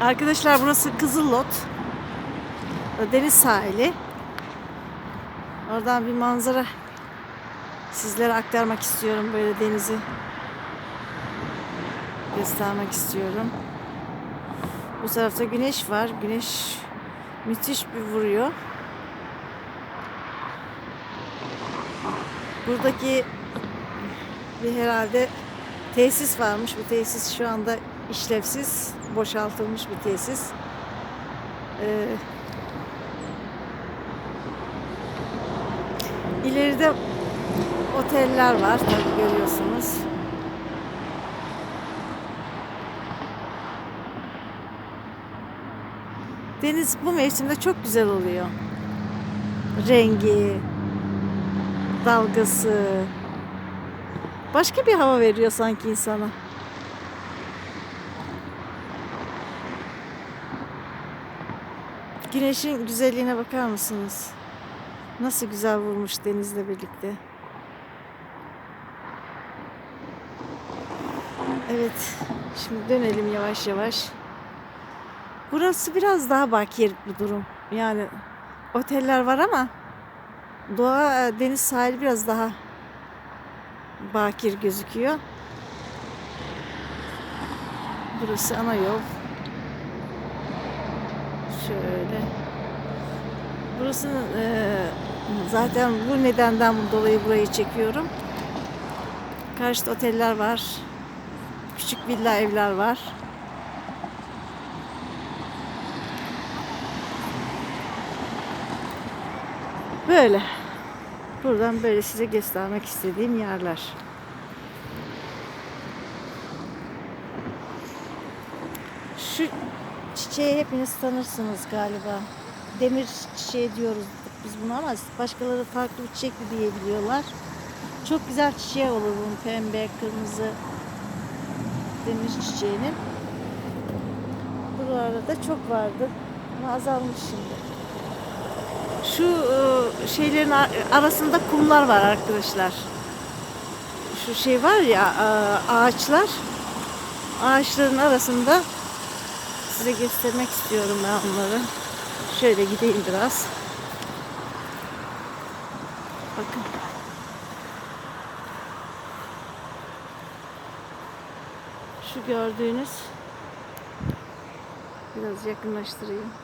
Arkadaşlar burası Kızıllot. Deniz sahili. Oradan bir manzara sizlere aktarmak istiyorum. Böyle denizi göstermek istiyorum. Bu tarafta güneş var. Güneş müthiş bir vuruyor. Buradaki bir herhalde tesis varmış. Bu tesis şu anda işlevsiz, boşaltılmış bir tesis. Ee, ileride oteller var tabii görüyorsunuz. Deniz bu mevsimde çok güzel oluyor. Rengi, dalgası. Başka bir hava veriyor sanki insana. Güneşin güzelliğine bakar mısınız? Nasıl güzel vurmuş denizle birlikte. Evet, şimdi dönelim yavaş yavaş. Burası biraz daha bakir bir durum. Yani oteller var ama doğa e, deniz sahili biraz daha bakir gözüküyor. Burası ana yol. Şöyle. Burası e, zaten bu nedenden dolayı burayı çekiyorum. Karşıda oteller var. Küçük villa evler var. Böyle. Buradan böyle size göstermek istediğim yerler. Şu çiçeği hepiniz tanırsınız galiba. Demir çiçeği diyoruz biz buna ama başkaları farklı bir çiçek de diyebiliyorlar. Çok güzel çiçeği olur bunun pembe, kırmızı demir çiçeğinin. Buralarda çok vardı ama azalmış şimdi. Şu e, şeylerin ar- arasında kumlar var arkadaşlar. Şu şey var ya ağaçlar. Ağaçların arasında size göstermek istiyorum ben onları. Şöyle gideyim biraz. Bakın. Şu gördüğünüz biraz yakınlaştırayım.